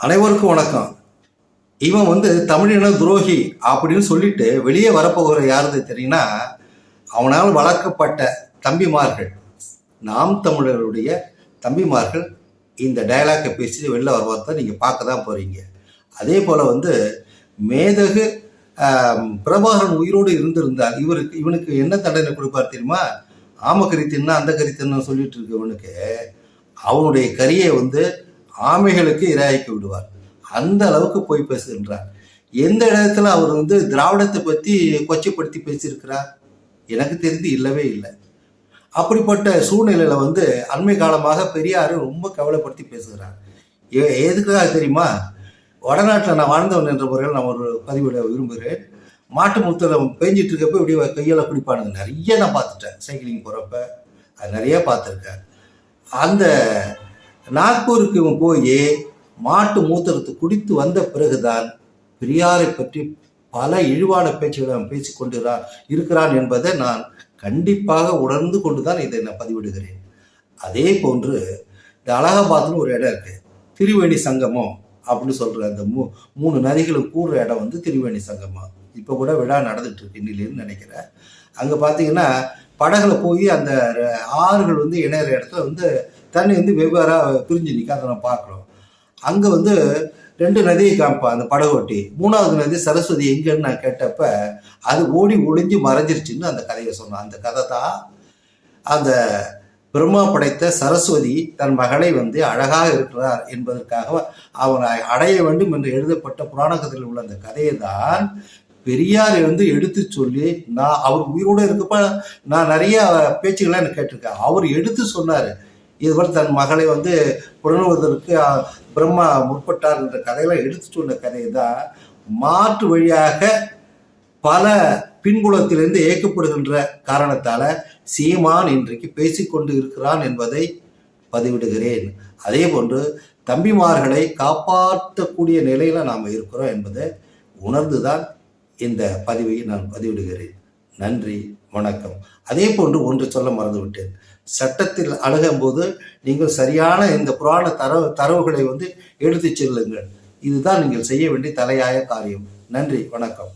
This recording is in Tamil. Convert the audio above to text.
அனைவருக்கும் வணக்கம். இவன் வந்து தமிழின துரோகி அப்படின்னு சொல்லிட்டு வெளியே வரப்போகிற யாருது தெரியும்னா அவனால் வளர்க்கப்பட்ட தம்பிமார்கள். நாம் தமிழருடைய தம்பிமார்கள் இந்த டயலாக்கை பேசி வெளில வருவதை நீங்கள் பார்க்க தான் போகிறீங்க அதே போல் வந்து மேதகு பிரபாகரன் உயிரோடு இருந்திருந்தால் இவருக்கு இவனுக்கு என்ன தண்டனை கொடுப்பார் தெரியுமா? ஆம கரித்தின்னா அந்த கரித்தின்னு சொல்லிட்டு இருக்கவனுக்கு அவனுடைய கரியை வந்து ஆமைகளுக்கு இரையாக்கி விடுவார். அந்த அளவுக்கு போய் பேசுகின்றார். எந்த இடத்துல அவர் வந்து திராவிடத்தை பற்றி கொச்சைப்படுத்தி பேசியிருக்கிறார்? எனக்கு தெரிந்து இல்லவே இல்லை. அப்படிப்பட்ட சூழ்நிலையில வந்து அண்மை காலமாக பெரியார் ரொம்ப கவலைப்படுத்தி பேசுகிறார். எ- எதுக்காக தெரியுமா? வடநாட்டில் நான் வாழ்ந்தவன் என்ற முறையில் நான் ஒரு பதிவிட விரும்புகிறேன். மாட்டு முத்தில் பேஞ்சிட்டு இருக்கப்ப இப்படி கையில் குடிப்பானுங்க. நிறைய நான் பார்த்துட்டேன். சைக்கிளிங் போகிறப்ப அது நிறைய பார்த்துருக்கேன். அந்த நாக்பூருக்கு இவன் போய் மாட்டு மூத்திரத்தை குடித்து வந்த பிறகுதான் பெரியாரை பற்றி பல இழிவான பேச்சுகளை அவன் பேசிக் கொண்டிருக்கிறான் இருக்கிறான் என்பதை நான் கண்டிப்பாக உணர்ந்து கொண்டு தான் இதை நான் பதிவிடுகிறேன். அதே போன்று இந்த அலகாபாத்னு ஒரு இடம் இருக்கு திருவேணி சங்கமம் அப்படின்னு சொல்ற அந்த மூ மூணு நதிகளும் கூடுற இடம் வந்து திருவேணி சங்கமம். இப்போ கூட விழா நடந்துட்டு இருக்கு இன்னிலேருந்து நினைக்கிறேன். அங்கே பார்த்தீங்கன்னா படகுல போய் அந்த ஆறுகள் வந்து இணையிற இடத்துல வந்து தண்ணி வந்து வெவ்வேறாக பிரிஞ்சு நிற்க அதை நம்ம பார்க்குறோம். அங்கே வந்து ரெண்டு நதியை காமிப்பான் அந்த படகோட்டி. மூணாவது நதி சரஸ்வதி எங்கன்னு நான் கேட்டப்ப அது ஓடி ஒளிஞ்சு மறைஞ்சிருச்சுன்னு அந்த கதையை சொன்னான். அந்த கதை தான் அந்த பிரம்மா படைத்த சரஸ்வதி தன் மகளை வந்து அழகாக இருக்கிறார் என்பதற்காக அவனை அடைய வேண்டும் என்று எழுதப்பட்ட புராண கதையில் உள்ள அந்த கதையை தான் பெரியார் வந்து எடுத்து சொல்லி நான் அவர் உயிரோடு இருக்கப்ப நான் நிறைய பேச்சுகள்லாம் எனக்கு கேட்டிருக்கேன். அவர் எடுத்து சொன்னார் இதுவரை தன் மகளை வந்து புணர்வதற்கு பிரம்மா முற்பட்டார் என்ற கதையெல்லாம் எடுத்து சொன்ன கதை தான் மாற்று வழியாக பல பின்புலத்திலிருந்து இயக்கப்படுகின்ற காரணத்தால் சீமான் இன்றைக்கு பேசிக்கொண்டு இருக்கிறான் என்பதை பதிவிடுகிறேன். அதே போன்று தம்பிமார்களை காப்பாற்றக்கூடிய நிலையில் நாம் இருக்கிறோம் என்பதை உணர்ந்துதான் இந்த பதிவை நான் பதிவிடுகிறேன். நன்றி வணக்கம். அதே போன்று ஒன்று சொல்ல மறந்துவிட்டேன். சட்டத்தில் அணுகும்போது நீங்கள் சரியான இந்த புராண தரவு தரவுகளை வந்து எடுத்துச் செல்லுங்கள். இதுதான் நீங்கள் செய்ய வேண்டிய தலையாய காரியம். நன்றி வணக்கம்.